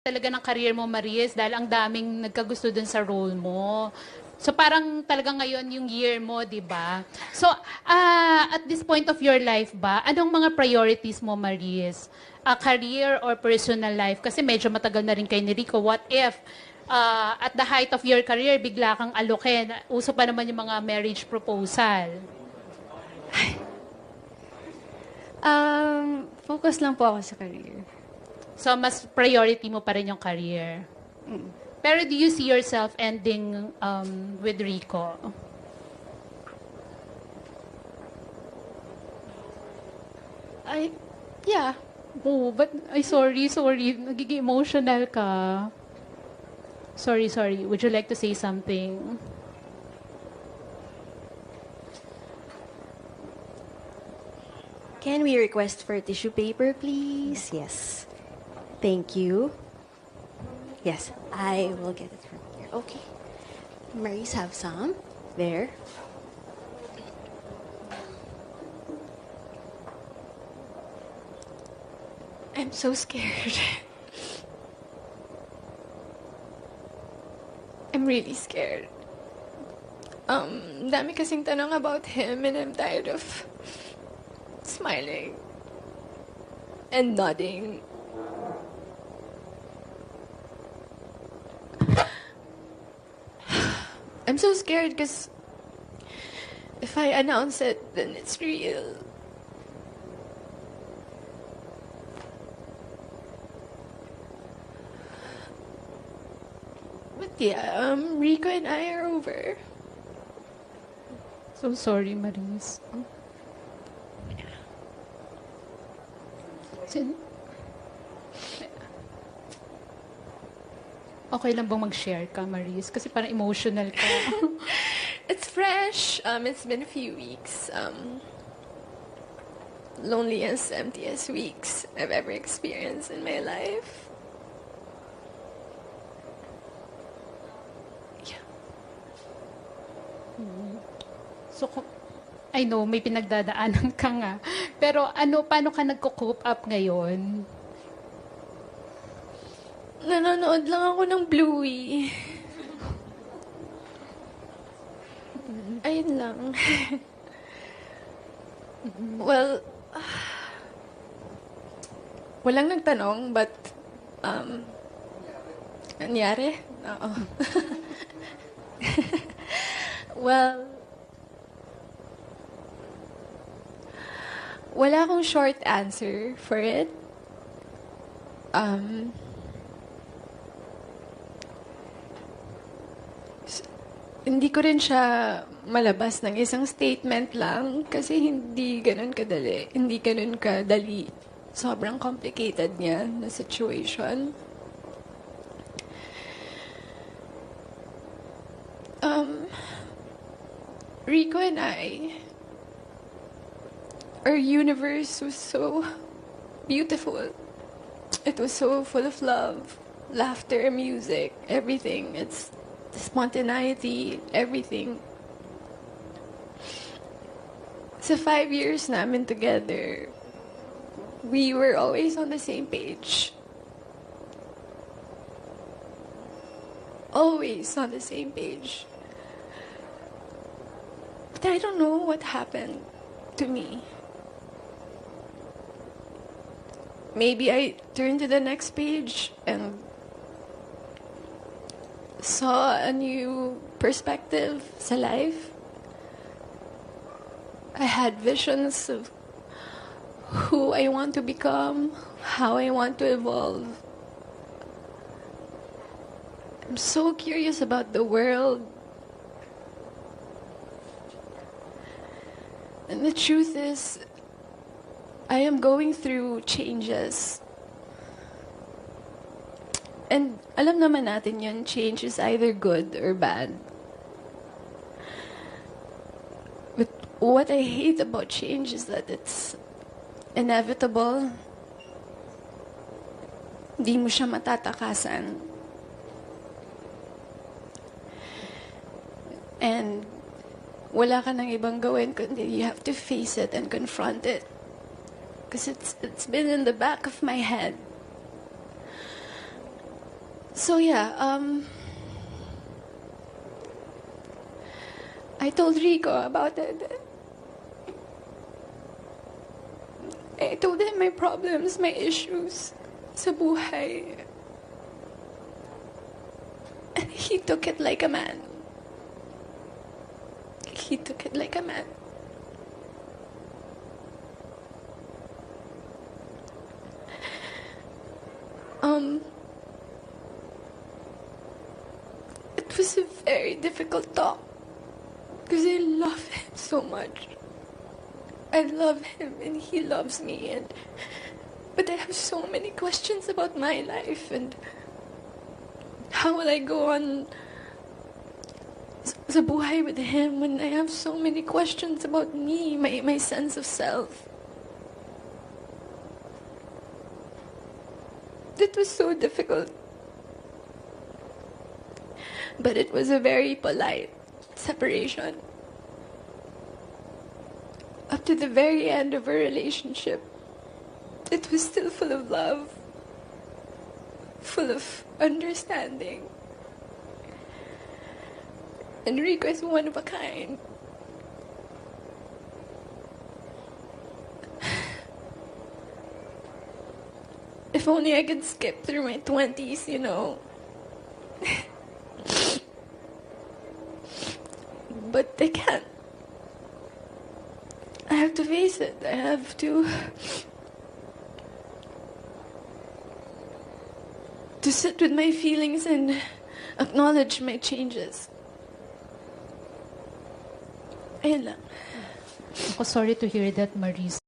talaga ng career mo, Maries, dahil ang daming nagkagusto dun sa role mo. So parang talaga ngayon yung year mo, di ba? So ah, at this point of your life ba, anong mga priorities mo, Maries? Ah, career or personal life? Kasi medyo matagal na rin kay ni Rico. What if ah, at the height of your career, bigla kang alokin? Uso pa naman yung mga marriage proposal. Um, focus lang po ako sa career. So mas priority mo pa rin yung career. Pero do you see yourself ending um, with Rico? I, yeah. Oh, but ay sorry, sorry. Nagiging emotional ka. Sorry, sorry. Would you like to say something? Can we request for tissue paper, please? Yes. Thank you. Yes, I will get it from here. Okay. Mary's have some. There. I'm so scared. I'm really scared. Um, dami kasing tanong about him and I'm tired of smiling and nodding. I'm so scared because if I announce it, then it's real. But yeah, um, Rico and I are over. So sorry, Maris. Sin- Okay lang bang mag-share ka, Maris? Kasi parang emotional ka. It's fresh. Um, it's been a few weeks. Um, loneliest, emptiest weeks I've ever experienced in my life. Yeah. So, I know, may pinagdadaanan ka nga. Pero ano, paano ka nagko-cope up ngayon? Nanonood lang ako ng Bluey. Ayun lang. well, walang nagtanong, but, um, nangyari? Oo. well, wala akong short answer for it. Um, hindi ko rin siya malabas ng isang statement lang kasi hindi ganun kadali. Hindi ganun kadali. Sobrang complicated niya na situation. Um, Rico and I, our universe was so beautiful. It was so full of love, laughter, music, everything. It's spontaneity, everything. So five years namin together, we were always on the same page. Always on the same page. But I don't know what happened to me. Maybe I turned to the next page and saw a new perspective sa life. I had visions of who I want to become, how I want to evolve. I'm so curious about the world. And the truth is, I am going through changes. And alam naman natin yun, change is either good or bad. But what I hate about change is that it's inevitable. Di mo siya matatakasan. And wala ka nang ibang gawin kundi you have to face it and confront it. Because it's, it's been in the back of my head So yeah, um I told Rico about it. I told him my problems, my issues sa buhay. And he took it like a man. He took it like a man. Um, it was a very difficult talk because I love him so much. I love him and he loves me and but I have so many questions about my life and how will I go on sa buhay with him when I have so many questions about me, my, my sense of self. It was so difficult. But it was a very polite separation. Up to the very end of our relationship, it was still full of love, full of understanding. Enrico is one of a kind. If only I could skip through my 20s, you know. but they can't. I have to face it. I have to. to sit with my feelings and acknowledge my changes. Ayun lang. Ako sorry to hear that, Maris.